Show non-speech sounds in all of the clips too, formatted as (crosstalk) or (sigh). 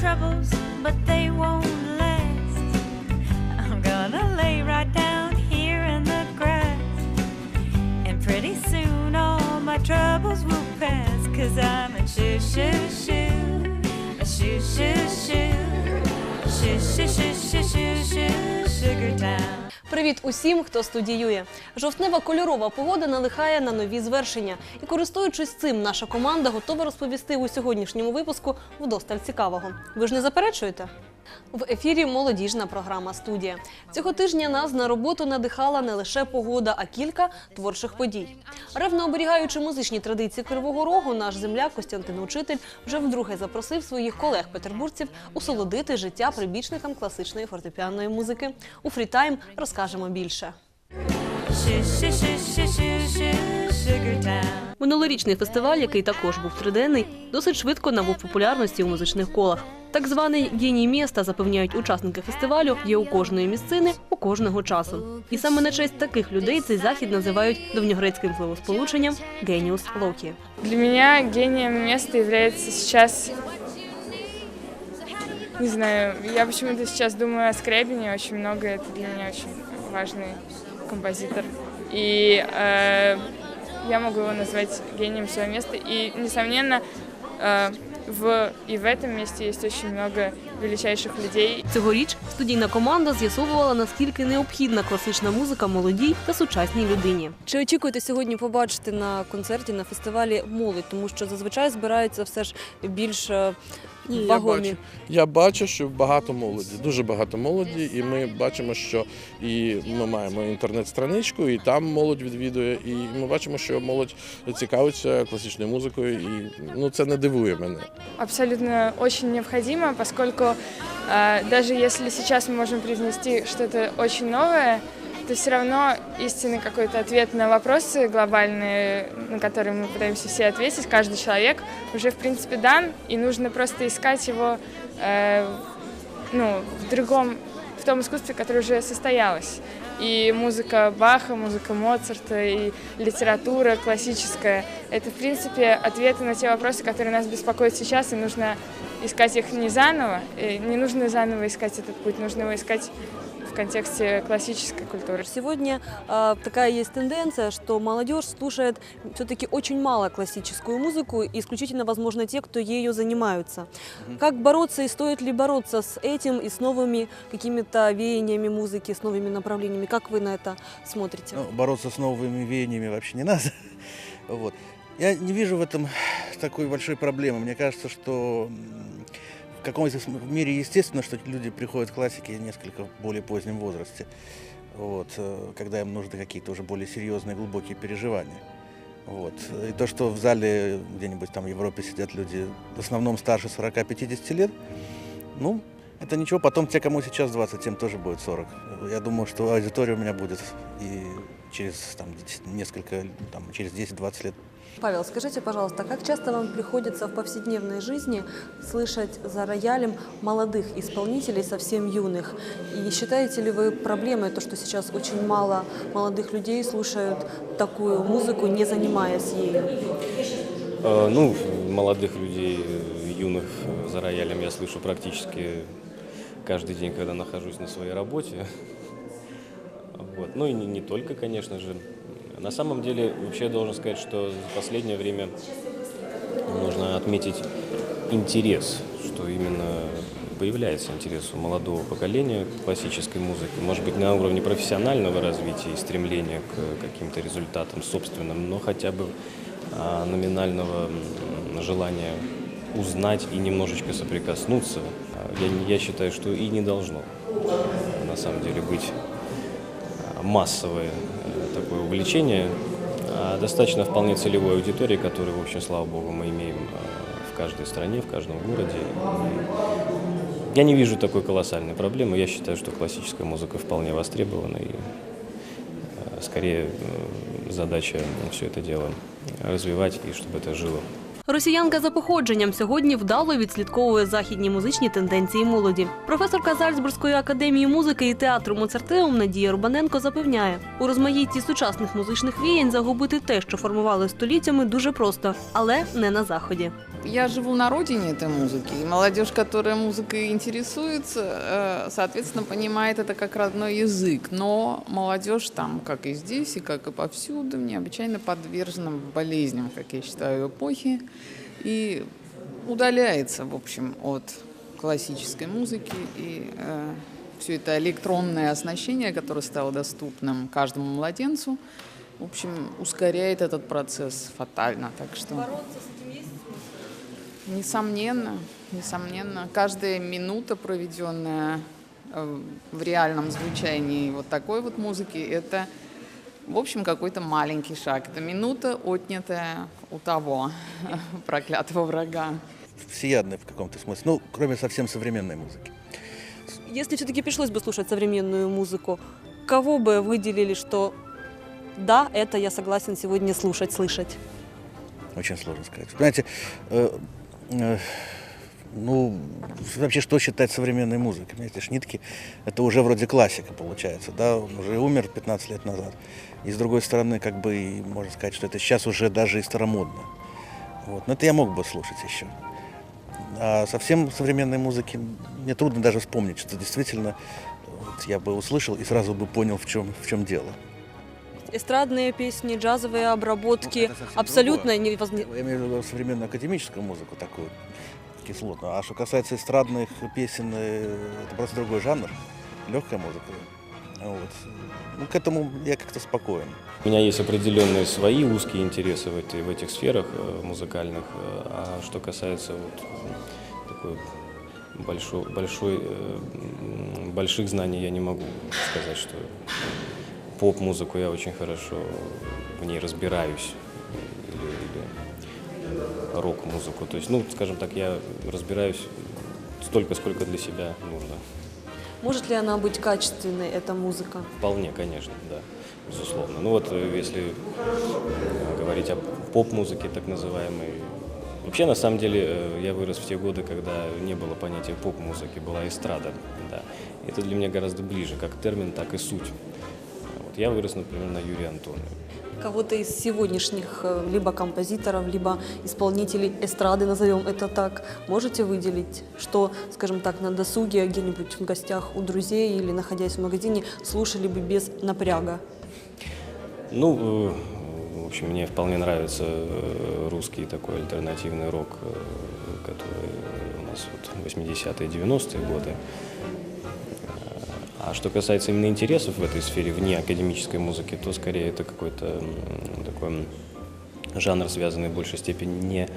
troubles, but they won't last. I'm gonna lay right down here in the grass. And pretty soon all my troubles will pass. Cause I'm a shoo shoo shoo. A shoo shoo shoo. Shoo shoo shoo shoo shoo shoo. Sugar town. Привіт усім, хто студіює. Жовтнева кольорова погода налихає на нові звершення. І користуючись цим, наша команда готова розповісти у сьогоднішньому випуску вдосталь цікавого. Ви ж не заперечуєте? В ефірі молодіжна програма Студія. Цього тижня нас на роботу надихала не лише погода, а кілька творчих подій. Ревно оберігаючи музичні традиції Кривого Рогу, наш земляк Костянтин Учитель вже вдруге запросив своїх колег-петербургців усолодити життя прибічникам класичної фортепіанної музики. У фрітайм розкажемо більше. Shoo shoo shoo shoo shoo shoo. Sugar town. Минулорічний фестиваль, який також був триденний, досить швидко набув популярності у музичних колах. Так званий геній міста запевняють учасники фестивалю є у кожної місцини у кожного часу. І саме на честь таких людей цей захід називають давньогрецьким словосполученням геніус локі. Для меня гением места является сейчас, не знаю, я почему-то сейчас думаю о Скрябине очень много, это для меня очень важный композитор. И э, я могу его назвать гением своего места. И, несомненно, э, в, и в этом месте есть очень много величайших людей. Цьогоріч студійна команда з'ясовувала наскільки необхідна класична музика молодій та сучасній людині. Чи очікуєте сьогодні побачити на концерті на фестивалі молодь, тому що зазвичай збирається все ж більш е, Ні, я вагомі. бачу. Я бачу, що багато молоді, дуже багато молоді, і ми бачимо, що і ми маємо інтернет-страничку, і там молодь відвідує, і ми бачимо, що молодь цікавиться класичною музикою, і ну це не дивує мене. абсолютно очень необходимо, поскольку э, даже если сейчас мы можем произнести что-то очень новое, то все равно истинный какой-то ответ на вопросы глобальные, на которые мы пытаемся все ответить, каждый человек уже в принципе дан, и нужно просто искать его э, ну, в другом, в том искусстве, которое уже состоялось. И музыка Баха, музыка Моцарта, и литература классическая – это, в принципе, ответы на те вопросы, которые нас беспокоят сейчас, и нужно искать их не заново, и не нужно заново искать этот путь, нужно его искать в контексте классической культуры. Сегодня э, такая есть тенденция, что молодежь слушает все-таки очень мало классическую музыку, исключительно, возможно, те, кто ею занимаются. Как бороться и стоит ли бороться с этим и с новыми какими-то веяниями музыки, с новыми направлениями? Как вы на это смотрите? Ну, бороться с новыми веяниями вообще не надо. (laughs) Вот. Я не вижу в этом такой большой проблемы. Мне кажется, что каком-то мере естественно, что люди приходят к классике несколько более позднем возрасте, вот, э, когда им нужны какие-то уже более серьезные, глубокие переживания. Вот. И то, что в зале где-нибудь там в Европе сидят люди в основном старше 40-50 лет, ну, это ничего. Потом те, кому сейчас 20, тем тоже будет 40. Я думаю, что аудитория у меня будет и через там, несколько, там, через 10-20 лет Павел, скажите, пожалуйста, как часто вам приходится в повседневной жизни слышать за роялем молодых исполнителей, совсем юных? И считаете ли вы проблемой то, что сейчас очень мало молодых людей слушают такую музыку, не занимаясь ею? Э, Ну, молодых людей, э, юных э, за роялем я слышу практически каждый день, когда нахожусь на своей работе. Вот. Ну и не, не только, конечно же. На самом деле, вообще я должен сказать, что за последнее время нужно отметить интерес, что именно появляется интерес у молодого поколения к классической музыке. Может быть, на уровне профессионального развития и стремления к каким-то результатам собственным, но хотя бы а, номинального желания узнать и немножечко соприкоснуться. А, Я, я считаю, что и не должно на самом деле быть а, массовое увлечение, а достаточно вполне целевой аудитории, которую, в общем, слава богу, мы имеем а, в каждой стране, в каждом городе. Я не вижу такой колоссальной проблемы. Я считаю, что классическая музыка вполне востребована и э, скорее задача все это дело развивать и чтобы это жило. Росіянка за походженням сьогодні вдало відслідковує західні музичні тенденції молоді. Професорка Зальцбурзької академії музики і театру Моцартеум Надія Рубаненко запевняє, у розмаїтті сучасних музичних віянь загубити те, що формували століттями, дуже просто, але не на заході. Я живу на родине этой музыки, и молодежь, которая музыкой интересуется, э, соответственно, понимает это как родной язык. Но молодежь там, как и здесь, и как и повсюду, необычайно подвержена болезням, как я считаю, эпохи, и удаляется, в общем, от классической музыки. И все это электронное оснащение, которое стало доступным каждому младенцу, в общем, ускоряет этот процесс фатально. Так что... Несомненно, несомненно. Каждая минута, проведенная э, в реальном звучании вот такой вот музыки, это, в общем, какой-то маленький шаг. Это минута, отнятая у того (laughs) проклятого врага. Всеядный в каком-то смысле. Ну, кроме совсем современной музыки. Если все-таки пришлось бы слушать современную музыку, кого бы выделили, что да, это я согласен сегодня слушать, слышать? Очень сложно сказать. Понимаете, э, ну, вообще, что считать современной музыкой? Понимаете, Шнитки – это уже вроде классика получается, да, он уже умер 15 лет назад. И с другой стороны, как бы, и можно сказать, что это сейчас уже даже и старомодно. Вот. Но это я мог бы слушать еще. А совсем современной музыки мне трудно даже вспомнить, что действительно вот, я бы услышал и сразу бы понял, в чем, в чем дело. Эстрадные песни, джазовые обработки Ну, абсолютно невозможно. Я имею в виду современную академическую музыку такую кислотную. А что касается эстрадных песен, э, это просто другой жанр, легкая музыка. Вот. Ну, к этому я как-то спокоен. У меня есть определенные свои узкие интересы в, этой, в этих сферах э, музыкальных. А что касается вот такой большой, большой, э, больших знаний, я не могу сказать, что поп-музыку я очень хорошо в ней разбираюсь. Или, или рок-музыку. То есть, ну, скажем так, я разбираюсь столько, сколько для себя нужно. Может ли она быть качественной, эта музыка? Вполне, конечно, да, безусловно. Ну вот э, если э, говорить о поп-музыке так называемой, вообще на самом деле э, я вырос в те годы, когда не было понятия поп-музыки, была эстрада, да. Это для меня гораздо ближе, как термин, так и суть. Я вырос, например, на Юрия Антонове. Кого-то из сегодняшних э, либо композиторов, либо исполнителей эстрады, назовем это так, можете выделить, что, скажем так, на досуге где-нибудь в гостях у друзей или находясь в магазине слушали бы без напряга? Ну, э, в общем, мне вполне нравится э, русский такой альтернативный рок, который у нас вот 80-е, 90-е годы. А что касается именно интересов в этой сфере, вне академической музыки, то скорее это какой-то м, такой м, жанр, связанный в большей степени не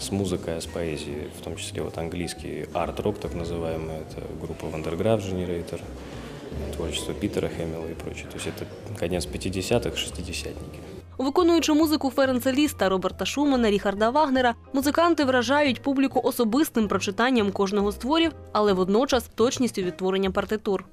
с музыкой, а с поэзией, в том числе вот английский арт-рок, так называемый, это группа Wondergraph Generator, творчество Питера Хэмилла и прочее. То есть это конец 50-х, шестидесятники. Виконуючи музику Ференца Ліста, Роберта Шумана, Ріхарда Вагнера, музиканти вражають публіку особистим прочитанням кожного з творів, але водночас точністю відтворення партитур.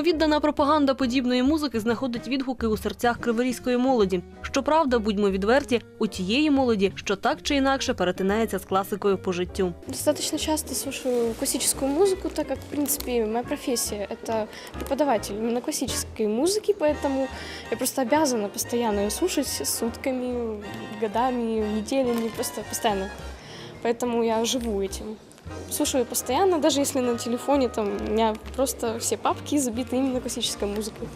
Самовіддана пропаганда подібної музики знаходить відгуки у серцях криворізької молоді. Щоправда, будьмо відверті, у тієї молоді, що так чи інакше перетинається з класикою по життю. Достаточно часто слушаю классическую музыку, так как, в принципе, моя профессия – это преподаватель именно классической музыки, поэтому я просто обязана постоянно ее слушать сутками, годами, неделями, просто постоянно. Поэтому я живу этим. Слушаю постоянно, даже если на телефоне там у меня просто все папки забиты именно классической музыкой.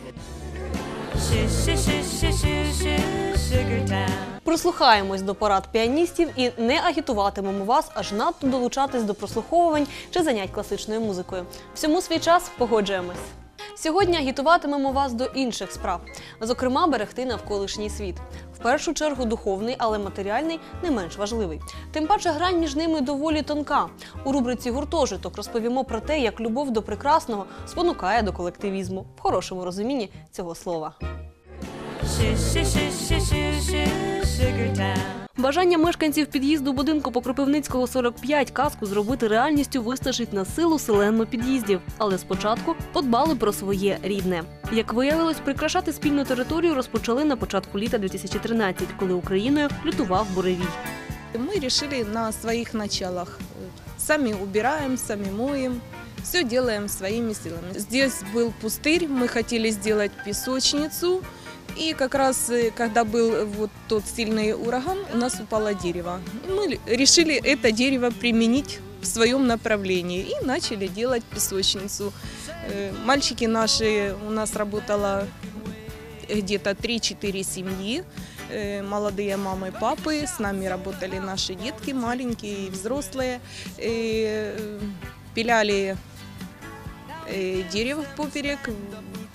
Прислухаємось до порад піаністів і не агітуватимемо вас аж надто долучатись до прослуховувань чи занять класичною музикою. Всьому свій час погоджуємось. Сьогодні агітуватимемо вас до інших справ, зокрема, берегти навколишній світ. В першу чергу духовний, але матеріальний не менш важливий. Тим паче грань між ними доволі тонка. У рубриці гуртожиток розповімо про те, як любов до прекрасного спонукає до колективізму в хорошому розумінні цього слова. Бажання мешканців під'їзду будинку по Кропивницького 45 казку зробити реальністю вистачить на силу селенно під'їздів. Але спочатку подбали про своє рідне. Як виявилось, прикрашати спільну територію розпочали на початку літа 2013, коли Україною лютував буревій. Мы решили на своих началах. Сами убираем, сами моем, все делаем своими силами. Здесь был пустырь, мы хотели сделать песочницу. И как раз, э, когда был вот тот сильный ураган, у нас упало дерево. И мы решили это дерево применить в своем направлении и начали делать песочницу. Э, Мальчики наши, у нас работало где-то 3-4 семьи, э, молодые мамы, папы, с нами работали наши детки, маленькие и взрослые, Э, пиляли дерево поперек,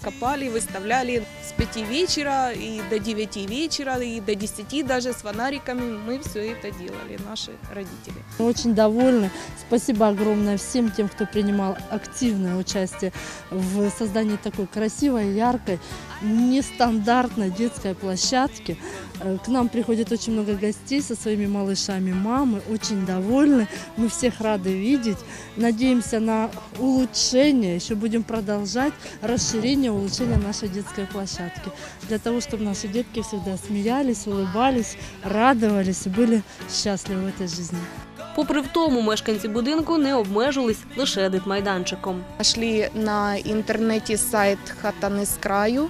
копали, выставляли с 5 вечера и до 9 вечера, и до 10 даже с фонариками. Мы все это делали, наши родители. Мы Очень довольны. Спасибо огромное всем тем, кто принимал активное участие в создании такой красивой, яркой, нестандартной детской площадки. Э, К нам приходит очень много гостей со своими малышами, мамы очень довольны. Мы всех рады видеть. Надеемся на улучшение. Еще будем продолжать расширение, улучшение нашей детской площадки. Для того, чтобы наши детки всегда смеялись, улыбались, радовались и были счастливы в этой жизни. Попри в тому, мешканці будинку не обмежились лише дитмайданчиком. Нашли на интернете сайт Хатаны с краю,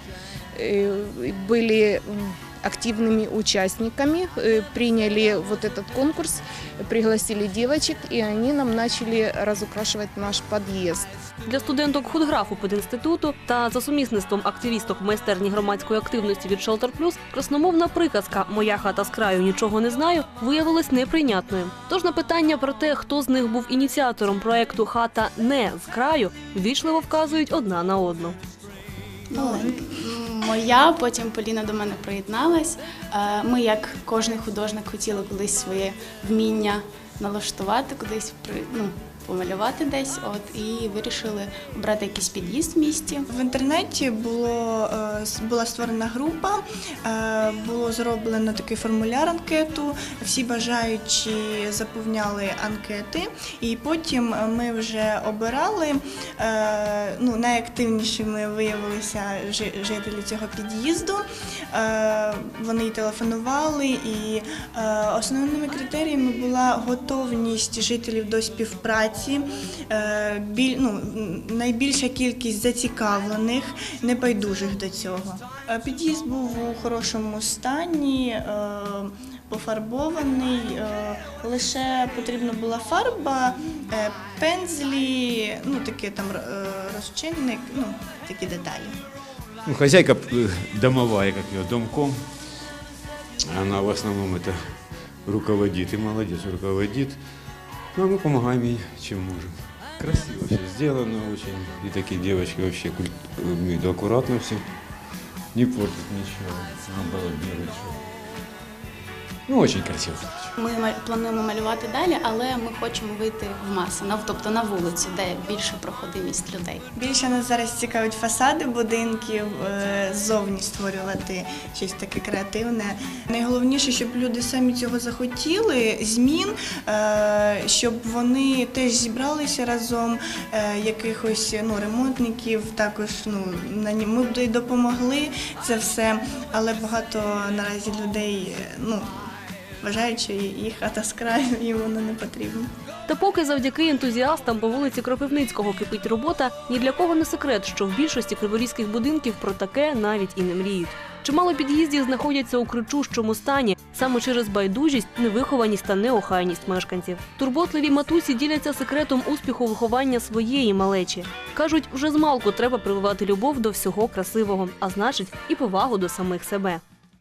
э, были м, активными участниками, э, приняли вот этот конкурс, пригласили девочек, и они нам начали разукрашивать наш подъезд. Для студенток худграфу пединституту та за сумісництвом активісток майстерні громадської активності від Shelter Plus красномовна приказка Моя хата з краю нічого не знаю виявилась неприйнятною. Тож на питання про те, хто з них був ініціатором проекту Хата не з краю, ввічливо вказують одна на одну. Ну, моя, потім Поліна до мене приєдналась. Е, Ми, як кожен художник, хотіли колись своє вміння налаштувати, кудись ну, помалювати десь. От і вирішили обрати якийсь під'їзд в місті. В інтернеті було, е, була створена група, е, було зроблено такий формуляр анкету. Всі бажаючі заповняли анкети, і потім ми вже обирали. Ну, найактивнішими виявилися жителі цього під'їзду. Вони телефонували, і е, основними критеріями була готовність жителів до співпраці, е, біль, ну, найбільша кількість зацікавлених, небайдужих до цього. Е, Під'їзд був у хорошому стані. Пофарбований, лише потрібна була фарба, пензлі, ну таке там розчинник, ну такі деталі. Ну, хозяйка э, домовая, как ее, домком. Она в основном это руководит, и молодец, руководит. Ну, а мы помогаем ей, чем можем. Красиво все сделано очень. И такие девочки вообще аккуратно все. Не портят ничего. Наоборот, делают что. Ну, очень красиво. Ми ма- плануємо малювати далі, але ми хочемо вийти в маси, тобто на вулицю, де більша проходимість людей. Більше нас зараз цікавить фасади будинків, е, ззовні створювати щось таке креативне. Найголовніше, щоб люди самі цього захотіли, змін, е, щоб вони теж зібралися разом, е, якихось ну, ремонтників, також ну, ми б й допомогли це все, але багато наразі людей ну, вважають, що їх хата з краю, їм воно не потрібно. Та поки завдяки ентузіастам по вулиці Кропивницького кипить робота, ні для кого не секрет, що в більшості криворізьких будинків про таке навіть і не мріють. Чимало під'їздів знаходяться у кричущому стані саме через байдужість, невихованість та неохайність мешканців. Турботливі матусі діляться секретом успіху виховання своєї малечі. кажуть, вже змалку треба прививати любов до всього красивого, а значить, і повагу до самих себе.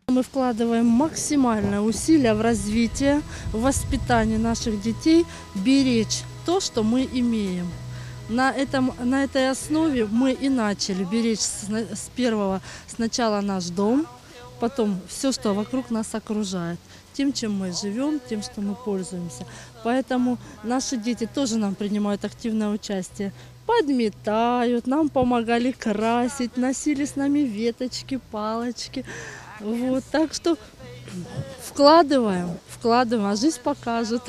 Мы вкладываем максимальное усилие в развитие, в воспитание наших детей, беречь то, что мы имеем. На, этом, на этой основе мы и начали беречь с, с первого сначала наш дом, потом все, что вокруг нас окружает. Тем, чем мы живем, тем, что мы пользуемся. Поэтому наши дети тоже нам принимают активное участие. Подметают, нам помогали красить, носили с нами веточки, палочки. Вот, так что вкладываем, вкладываем, а жизнь покажет.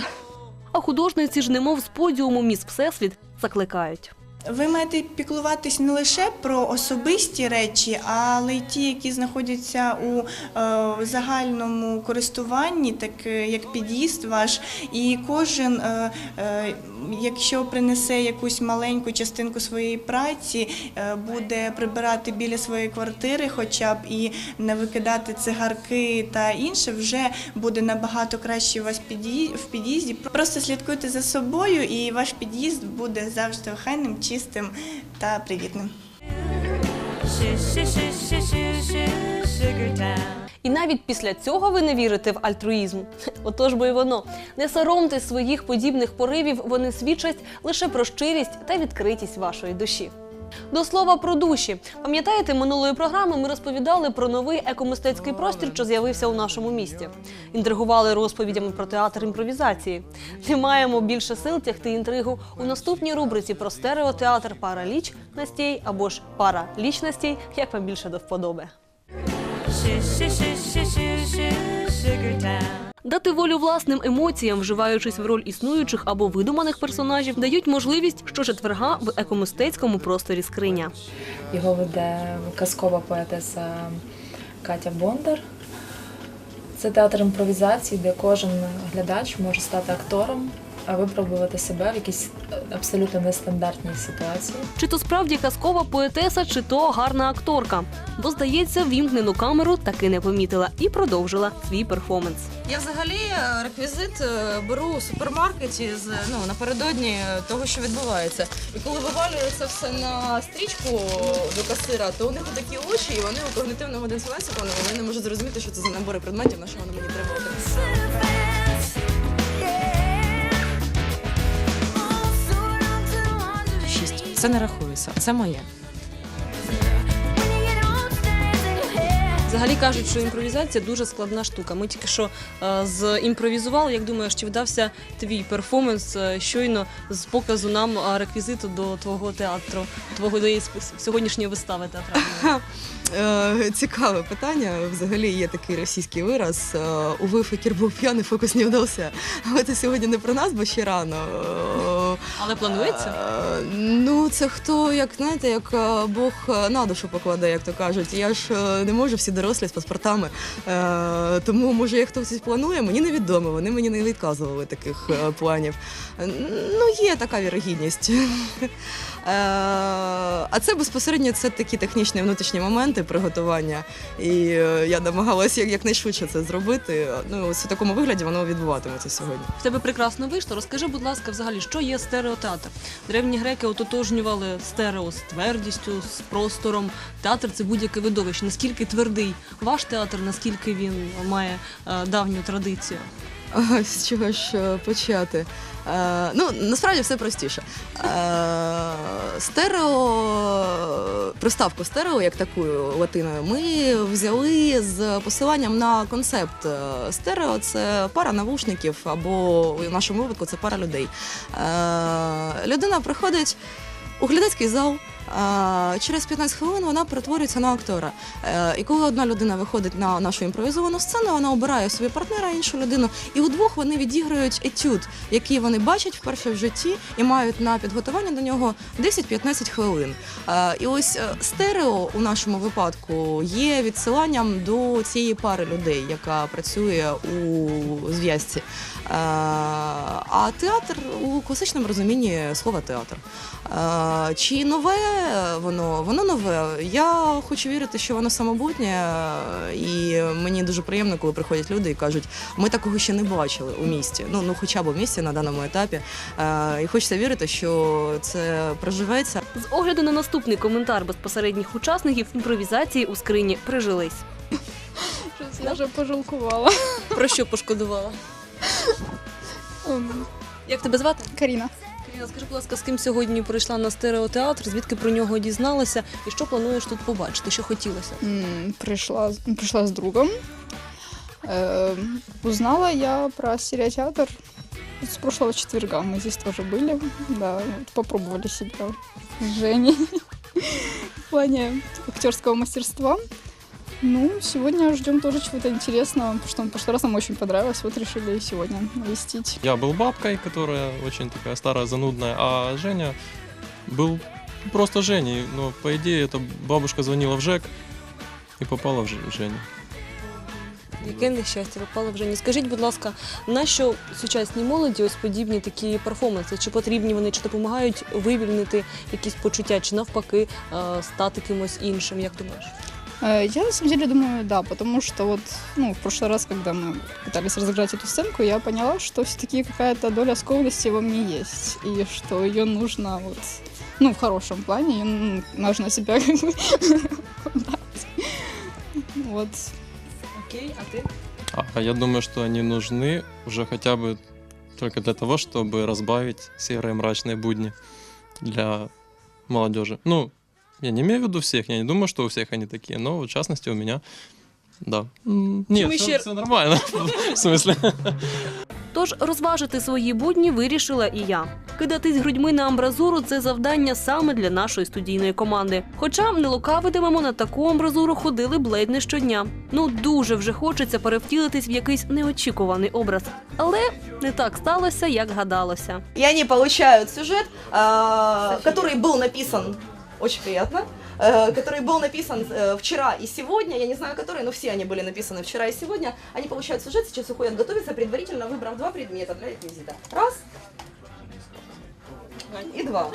А художниці ж немов з подіуму міс Всесвіт закликають. Ви маєте піклуватись не лише про особисті речі, але й ті, які знаходяться у е, загальному користуванні, так е, як під'їзд ваш. І кожен, е, якщо принесе якусь маленьку частинку своєї праці, буде прибирати біля своєї квартири, хоча б і не викидати цигарки та інше, вже буде набагато краще у вас в під'їзді. Просто слідкуйте за собою, і ваш під'їзд буде завжди охайним, чистим та привітним. І навіть після цього ви не вірите в альтруїзм. (laughs) Отож бо і воно. Не соромтесь своїх подібних поривів, вони свідчать лише про щирість та відкритість вашої душі. До слова про душі. Пам'ятаєте, минулої програми ми розповідали про новий екомистецький простір, що з'явився у нашому місті. Інтригували розповідями про театр імпровізації. Не маємо більше сил тягти інтригу у наступній рубриці про стереотеатр параліч настій або ж паралічностей, як вам більше до вподоби. Дати волю власним емоціям, вживаючись в роль існуючих або видуманих персонажів, дають можливість щочетверга в екомистецькому просторі скриня. Його веде казкова поетеса Катя Бондар. Це театр імпровізації, де кожен глядач може стати актором, випробувати себе в якійсь абсолютно нестандартній ситуації. Чи то справді казкова поетеса, чи то гарна акторка. Бо, здається, вімкнену камеру таки не помітила і продовжила свій перформанс. Я взагалі е, реквізит е, беру у супермаркеті з ну напередодні того, що відбувається. І коли вивалює це все на стрічку до касира, то у них такі очі, і вони у когнитивного дисонансі, вони, вони не можуть зрозуміти, що це за набори предметів, на що вони мені треба. Це не рахується, це моє. Взагалі кажуть, що імпровізація дуже складна штука. Ми тільки що е, зімпровізували. Як думаєш, чи вдався твій перформанс е, щойно з показу нам е, реквізиту до твого театру, твого до сьогоднішньої вистави театральної? (laughs) Е, Цікаве питання. Взагалі є такий російський вираз. е, Увы, був п'яний, фокус не вдався. Але це сьогодні не про нас, бо ще рано. Але планується? Е, Ну, це хто, як знаєте, як Бог на душу покладе, як то кажуть. Я ж не можу всі дорослі з паспортами. Тому, може, як хтось планує, мені невідомо. Вони мені не відказували таких планів. Ну, є така вірогідність. (laughs) А це безпосередньо це такі технічні внутрішні моменти приготування. І е, я намагалася якнайшвидше це зробити. Ну, ось у такому вигляді воно відбуватиметься сьогодні. В тебе прекрасно вийшло. Розкажи, будь ласка, взагалі, що є стереотеатр? Древні греки ототожнювали стерео з твердістю, з простором. Театр це будь-яке видовище. Наскільки твердий ваш театр, наскільки він має е, давню традицію? З чого ж е, почати? Е, ну, насправді все простіше. Е, стерео, приставку стерео, як таку латиною, ми взяли з посиланням на концепт. Е, Стерео це пара навушників, або в нашому випадку це пара людей. Е, людина приходить у глядацький зал. Через 15 хвилин вона перетворюється на актора. Е, І коли одна людина виходить на нашу імпровізовану сцену, вона обирає собі партнера, іншу людину, і удвох вони відіграють етюд, який вони бачать вперше в житті і мають на підготування до нього 10-15 хвилин. Е, І ось е, стерео у нашому випадку є відсиланням до цієї пари людей, яка працює у зв'язці. А театр у класичному розумінні слова театр. Чи нове воно, воно нове. Я хочу вірити, що воно самобутнє, і мені дуже приємно, коли приходять люди і кажуть, ми такого ще не бачили у місті. Ну, ну хоча б у місті на даному етапі. Е, І хочеться вірити, що це проживеться. З огляду на наступний коментар безпосередніх учасників імпровізації у скрині прижились. Я вже пожалкувала. Про що пошкодувала? Як тебе звати? Каріна. Каріна, скажи, будь ласка, з ким сьогодні прийшла на стереотеатр, звідки про нього дізналася і що плануєш тут побачити, що хотілося? М, Пришла, пришла с другом. Э, Узнала я про стереотеатр с прошлого четверга. Мы здесь тоже были. Да, вот попробовали себя с Женей (laughs) в плане актерского мастерства. Ну, сегодня ждем тоже чего-то интересного, потому что в прошлый раз нам очень понравилось. Вот решили и сегодня навестить. Я был бабкой, которая очень такая старая, занудная, а Женя был просто Женей. Но, по идее, это бабушка звонила в ЖЭК и попала в Ж- в Женю. Яке нещастя попало вже. Не скажіть, будь ласка, на що сучасній молоді ось подібні такі перформанси? Чи потрібні вони, чи допомагають вивільнити якісь почуття, чи навпаки е, стати кимось іншим? Як думаєш? Э, Я на самом деле думаю, да, потому что вот, ну, в прошлый раз, когда мы пытались разыграть эту сценку, я поняла, что все-таки какая-то доля скованности во мне есть, и что ее нужно вот, ну, в хорошем плане, ее ну, нужно себя как бы брать. (laughs) Вот. Окей, а ти? А я думаю, что они нужны уже хотя бы только для того, чтобы разбавить серые мрачные будни для молодежи. Ну, я не имею в виду всех, я не думаю, что у всех они такие, но в частности у меня, да. М, Нет, мы все, щер- нормально, (laughs) в смысле. Тож розважити свої будні вирішила і я. Кидатись грудьми на амбразуру це завдання саме для нашої студійної команди. Хоча не лукавитимемо на таку амбразуру ходили б ледь не щодня. Ну дуже вже хочеться перевтілитись в якийсь неочікуваний образ. Але не так сталося, як гадалося. И они получают сюжет, а, который был написан, очень приятно, э, который был написан э, вчера и сегодня, я не знаю который, но все они были написаны вчера и сегодня. Они получают сюжет, сейчас уходят готовиться, предварительно выбрав два предмета для реквизита. Раз и два.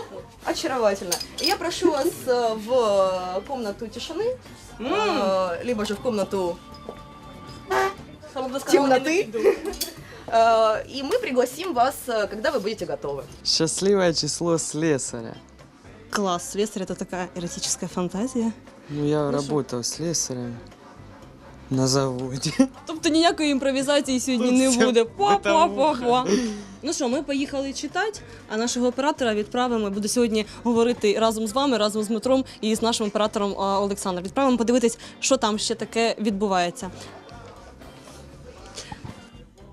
Очаровательно. Я прошу вас э, в комнату тишины, э, либо же в комнату темноты. (laughs) Э, И мы пригласим вас, когда вы будете готовы. Счастливое число слесаря. Клас, слесарь – це така еротична фантазія. Ну, я работал слесарем на заводе. Тобто ніякої імпровізації сьогодні не Це буде. По-по-по-по. Ну що, ми поїхали читати, а нашого оператора відправимо. Буде сьогодні говорити разом з вами, разом з Дмитром і з нашим оператором а, Олександром. Відправимо подивитись, що там ще таке відбувається.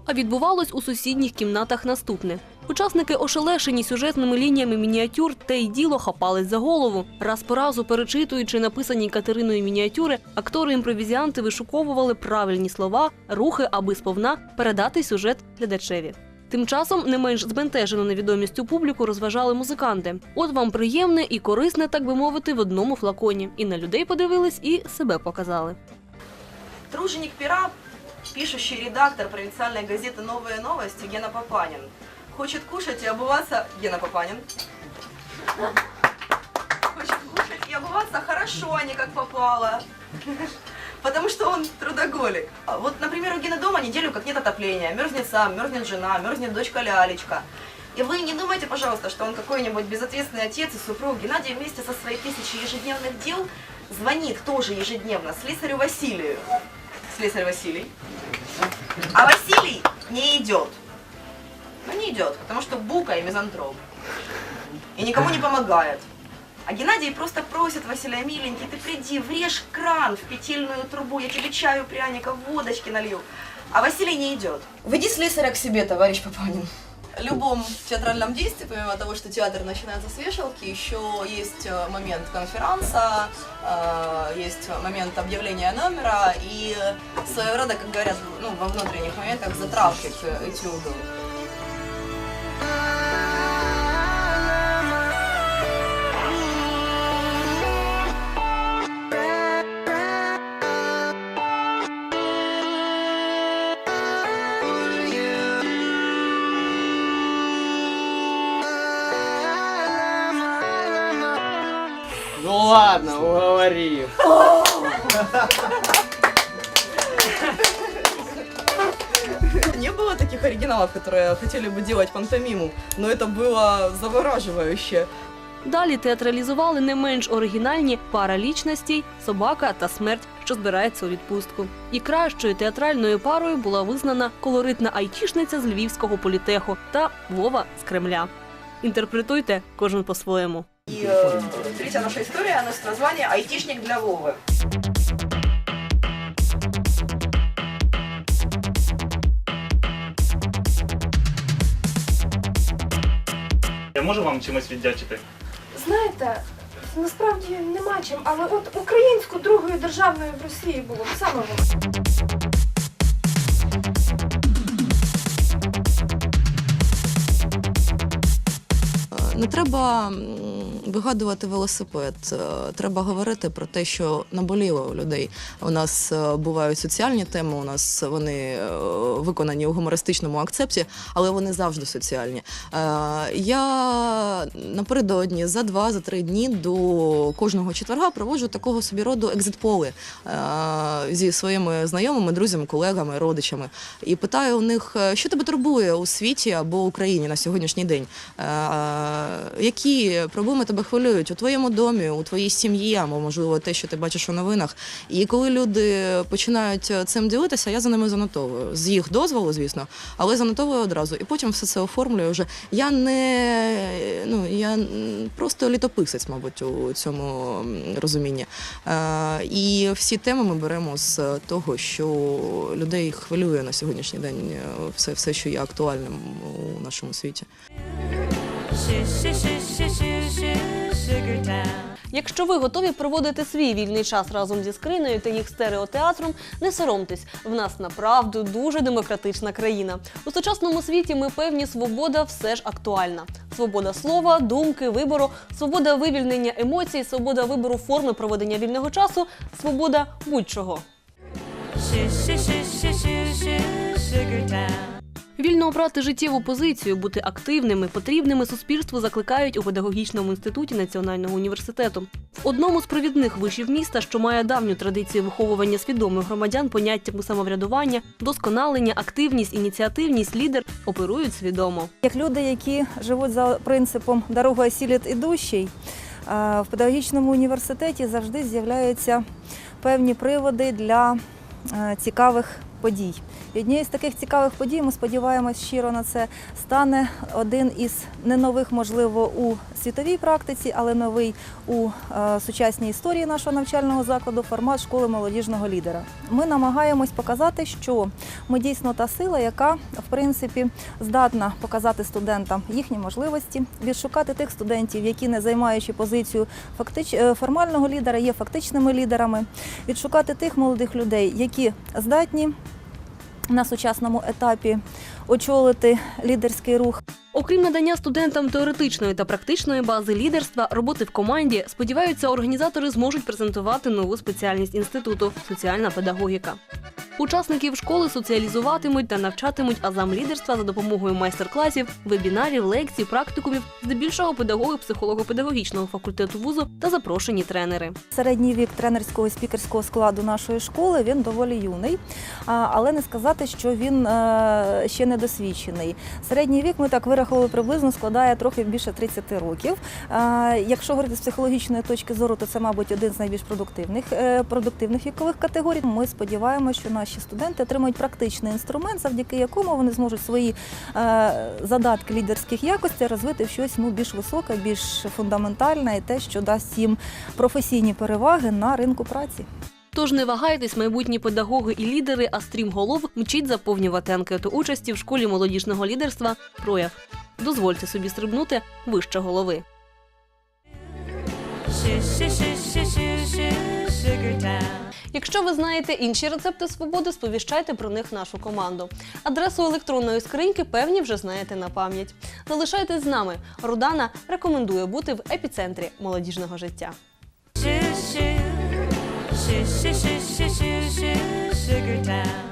А відбувалось у сусідніх кімнатах наступне. Учасники ошелешені сюжетними лініями мініатюр те й діло хапались за голову. Раз по разу перечитуючи написані Катериною мініатюри, актори-імпровізіанти вишуковували правильні слова, рухи, аби сповна передати сюжет глядачеві. Тим часом не менш збентежену невідомістю публіку розважали музиканти. От вам приємне і корисне, так би мовити, в одному флаконі. І на людей подивились, і себе показали. Труженик пера, пишущий редактор провинциальной газеты «Новые новости» Гена Папанин. Хочет кушать и обуваться Гена Папанин. Хочет кушать и обуваться хорошо, а не как попало. Потому что он трудоголик. А Вот, например, у Гены дома неделю как нет отопления. Мерзнет сам, мерзнет жена, мерзнет дочка Лялечка. И вы не думайте, пожалуйста, что он какой-нибудь безответственный отец и супруг. Геннадий вместе со своей тысячей ежедневных дел звонит тоже ежедневно слесарю Василию. Слесарь Василий. А Василий не идет. Ну не идет, потому что бука и мизантроп. И никому не помогает. А Геннадий просто просит Василия, миленький, ты приди, врежь кран в петельную трубу, я тебе чаю, пряника, водочки налью. А Василий не идет. Веди слесаря к себе, товарищ Папанин. В любом театральном действии, помимо того, что театр начинается с вешалки, еще есть э, момент конферанса, э, есть момент объявления номера и своего рода, как говорят, ну, во внутренних моментах затравки к этюду. Не было таких оригиналов, которые хотели бы делать пантомиму, но это было завораживающе. Далі театралізували не менш оригінальні пара лічностей, собака та смерть, що збирається у відпустку. І кращою театральною парою була визнана колоритна айтішниця з львівського політеху та Вова з Кремля. Інтерпретуйте кожен по-своєму. И э, третья наша история носит название «Айтишник для Вовы». Я можу вам чимось віддячити? Знаєте, насправді нема чим, але от українську другою державною в Росії було б саме воно. Не треба вигадувати велосипед. Е, Треба говорити про те, що наболіло у людей. У нас е, бувають соціальні теми, у нас вони е, виконані у гумористичному акцепті, але вони завжди соціальні. Я напередодні за два, за три дні до кожного четверга проводжу такого собі роду екзит-поли зі своїми знайомими, друзями, колегами, родичами. І питаю у них, що тебе турбує у світі або Україні на сьогоднішній день. Які проблеми тебе хвилюють у твоєму домі, у твоїй сім'ї, або можливо те, що ти бачиш у новинах. І коли люди починають цим ділитися, я за ними занотовую з їх дозволу, звісно, але занотовую одразу. І потім все це оформлюю вже. Я не ну я просто літописець, мабуть, у цьому розумінні. Е, І всі теми ми беремо з того, що людей хвилює на сьогоднішній день е, все, все, що є актуальним у нашому світі. Shoo, shoo, shoo, shoo, Sugar Town. Якщо ви готові проводити свій вільний час разом зі скринею та їх стереотеатром, не соромтесь. В нас направду дуже демократична країна. У сучасному світі ми певні свобода все ж актуальна. Свобода слова, думки, вибору, свобода вивільнення емоцій, свобода вибору форми проведення вільного часу, свобода будь-чого. Вільно обрати життєву позицію, бути активними, потрібними суспільству закликають у педагогічному інституті Національного університету. В одному з провідних вишів міста, що має давню традицію виховування свідомих громадян поняттями самоврядування, досконалення, активність, ініціативність, лідер оперують свідомо. Як люди, які живуть за принципом дорога осіліт ідущий, е, в педагогічному університеті завжди з'являються певні приводи для е, цікавих подій. І однією з таких цікавих подій, ми сподіваємось щиро на це, стане один із не нових, можливо, у світовій практиці, але новий у е, сучасній історії нашого навчального закладу формат школи молодіжного лідера. Ми намагаємось показати, що ми дійсно та сила, яка в принципі здатна показати студентам їхні можливості, відшукати тих студентів, які не займаючи позицію фактич... е, формального лідера, є фактичними лідерами, відшукати тих молодих людей, які здатні на сучасному етапі очолити лідерський рух. Окрім надання студентам теоретичної та практичної бази лідерства, роботи в команді, сподіваються, організатори зможуть презентувати нову спеціальність інституту соціальна педагогіка. Учасників школи соціалізуватимуть та навчатимуть азам лідерства за допомогою майстер-класів, вебінарів, лекцій, практикумів, здебільшого педагоги психолого-педагогічного факультету вузу та запрошені тренери. Середній вік тренерського і спікерського складу нашої школи він доволі юний, але не сказати, що він е, ще не досвідчений. Середній вік ми так вирахували приблизно складає трохи більше 30 років. Якщо говорити з психологічної точки зору, то це, мабуть, один з найбільш продуктивних е, продуктивних вікових категорій. Ми сподіваємося, що наші студенти отримають практичний інструмент, завдяки якому вони зможуть свої е, задатки лідерських якостей розвити в щось ну, більш високе, більш фундаментальне і те, що дасть їм професійні переваги на ринку праці. Тож не вагайтесь, майбутні педагоги і лідери, а стрім голов мчіть заповнювати анкету участі в школі молодіжного лідерства прояв. Дозвольте собі стрибнути вище голови. Якщо ви знаєте інші рецепти свободи, сповіщайте про них нашу команду. Адресу електронної скриньки певні вже знаєте на пам'ять. Залишайтесь з нами. Рудана рекомендує бути в епіцентрі молодіжного життя. Shoo, shoo, shoo, shoo, shoo, shoo, Sugar Town.